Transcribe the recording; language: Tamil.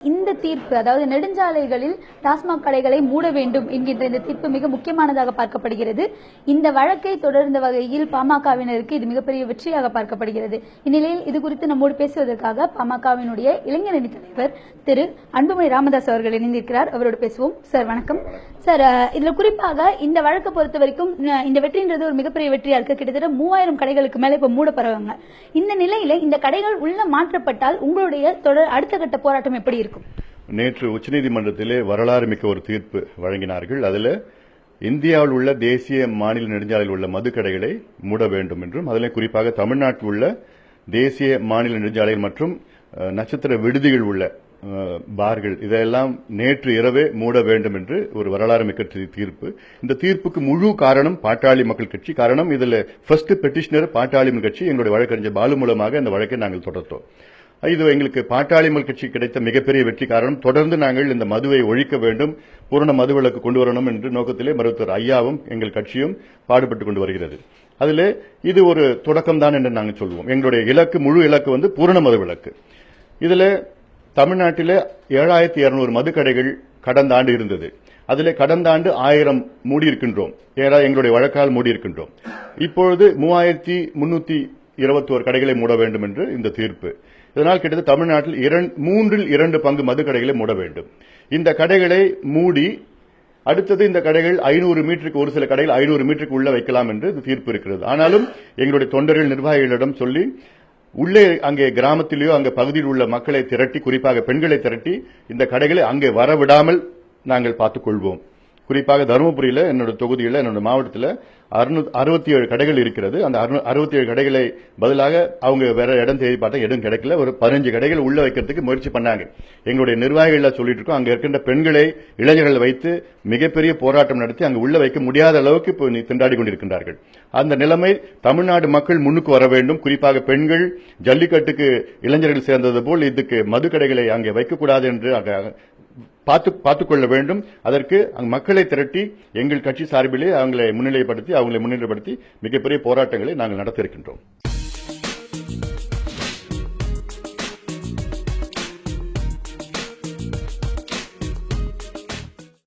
இந்த தீர்ப்பு அதாவது நெடுஞ்சாலைகளில் டாஸ்மாக் கடைகளை மூட வேண்டும் என்கின்ற இந்த தீர்ப்பு மிக முக்கியமானதாக பார்க்கப்படுகிறது. இந்த வழக்கை தொடர்ந்த வகையில் பாமகவினருக்கு இது மிகப்பெரிய வெற்றியாக பார்க்கப்படுகிறது. இந்நிலையில் இது குறித்து நம்மோடு பேசுவதற்காக பாமகவினுடைய இளைஞரணி தலைவர் திரு அன்புமணி ராமதாஸ் அவர்கள் இணைந்திருக்கிறார். அவரோடு பேசுவோம். சார் வணக்கம். சார் இதுல குறிப்பாக இந்த வழக்கை பொறுத்த வரைக்கும் இந்த வெற்றின்றது ஒரு மிகப்பெரிய வெற்றியா இருக்கு? கிட்டத்தட்ட மூவாயிரம் கடைகளுக்கு மேல இப்ப மூடப்படுறாங்க. இந்த நிலையில இந்த கடைகள் உள்ள மாற்றப்பட்டால் உங்களுடைய தொடர் அடுத்த கட்ட போராட்டம் எப்படி இருக்கும். நேற்று உச்சநீதிமன்றத்திலே வரலாறு மிக்க ஒரு தீர்ப்பு வழங்கினார்கள். அதில் இந்தியாவில் உள்ள தேசிய மாநில நெடுஞ்சாலையில் உள்ள மதுக்கடைகளை மூட வேண்டும் என்றும் அதில் குறிப்பாக தமிழ்நாட்டில் உள்ள தேசிய மாநில நெடுஞ்சாலைகள் மற்றும் நட்சத்திர விடுதிகள் உள்ள பார்கள் இதெல்லாம் நேற்று இரவே மூட வேண்டும் என்று ஒரு வரலாறு மிக்க தீர்ப்பு. இந்த தீர்ப்புக்கு முழு காரணம் பாட்டாளி மக்கள் கட்சி. காரணம் இதில் ஃபர்ஸ்ட் பெட்டிஷனர் பாட்டாளி கட்சி எங்களுடைய வழக்கறிஞர் பாலு மூலமாக இந்த வழக்கை நாங்கள் தொடர்த்தோம். இது எங்களுக்கு பாட்டாளிமல் கட்சி கிடைத்த மிகப்பெரிய வெற்றி காரணம். தொடர்ந்து நாங்கள் இந்த மதுவை ஒழிக்க வேண்டும் பூரண மதுவிலக்கு கொண்டு வரணும் என்று நோக்கத்திலே மருத்துவர் ஐயாவும் எங்கள் கட்சியும் பாடுபட்டுக் கொண்டு வருகிறது. அதில் இது ஒரு தொடக்கம்தான் என்று நாங்கள் சொல்வோம். எங்களுடைய இலக்கு முழு இலக்கு வந்து பூரண மதுவிலக்கு இதில் தமிழ்நாட்டில் ஏழாயிரத்தி இருநூறு மதுக்கடைகள் கடந்த ஆண்டு இருந்தது. அதில் கடந்த ஆண்டு ஆயிரம் மூடியிருக்கின்றோம். ஏழா எங்களுடைய வழக்கால் மூடியிருக்கின்றோம். இப்பொழுது மூவாயிரத்தி முன்னூற்றி இருபத்தோரு கடைகளை மூட வேண்டும் என்று இந்த தீர்ப்பு. இதனால் கிட்டத்தட்ட தமிழ்நாட்டில் இரண்டு மூன்றில் இரண்டு பங்கு மது கடைகளை மூட வேண்டும். இந்த கடைகளை மூடி அடுத்தது இந்த கடைகள் ஐநூறு மீட்டருக்கு ஒரு சில கடைகள் ஐநூறு மீட்டருக்கு உள்ள வைக்கலாம் என்று தீர்ப்பு இருக்கிறது. ஆனாலும் எங்களுடைய தொண்டர்கள் நிர்வாகிகளிடம் சொல்லி உள்ளே அங்கே கிராமத்திலேயோ அங்கே பகுதியில் உள்ள மக்களை திரட்டி குறிப்பாக பெண்களை திரட்டி இந்த கடைகளை அங்கே வரவிடாமல் நாங்கள் பார்த்துக் கொள்வோம். குறிப்பாக தருமபுரியில் என்னோட தொகுதியில் என்னோட மாவட்டத்தில் அறுபத்தி ஏழு கடைகள் இருக்கிறது. அந்த அறுபத்தி ஏழு கடைகளை பதிலாக அவங்க வேற இடம் தேடி பார்த்தா இடம் கிடைக்கல. ஒரு பதினஞ்சு கடைகள் உள்ள வைக்கிறதுக்கு முயற்சி பண்ணாங்க. எங்களுடைய நிர்வாகிகள் சொல்லிட்டு இருக்கோம் அங்க இருக்கின்ற பெண்களை இளைஞர்களை வைத்து மிகப்பெரிய போராட்டம் நடத்தி அங்கு உள்ள வைக்க முடியாத அளவுக்கு இப்போ திண்டாடி கொண்டிருக்கின்றார்கள். அந்த நிலைமை தமிழ்நாடு மக்கள் முன்னுக்கு வர வேண்டும். குறிப்பாக பெண்கள் ஜல்லிக்கட்டுக்கு இளைஞர்கள் சேர்ந்தது போல் இதுக்கு மது கடைகளை அங்கே வைக்கக்கூடாது என்று பார்த்து பார்த்துக்கொள்ள வேண்டும். அதற்கு மக்களை திரட்டி எங்கள் கட்சி சார்பிலே அவங்களை முன்னிலைப்படுத்தி அவங்களை முன்னிலைப்படுத்தி மிகப்பெரிய போராட்டங்களை நாங்கள் நடத்த இருக்கின்றோம்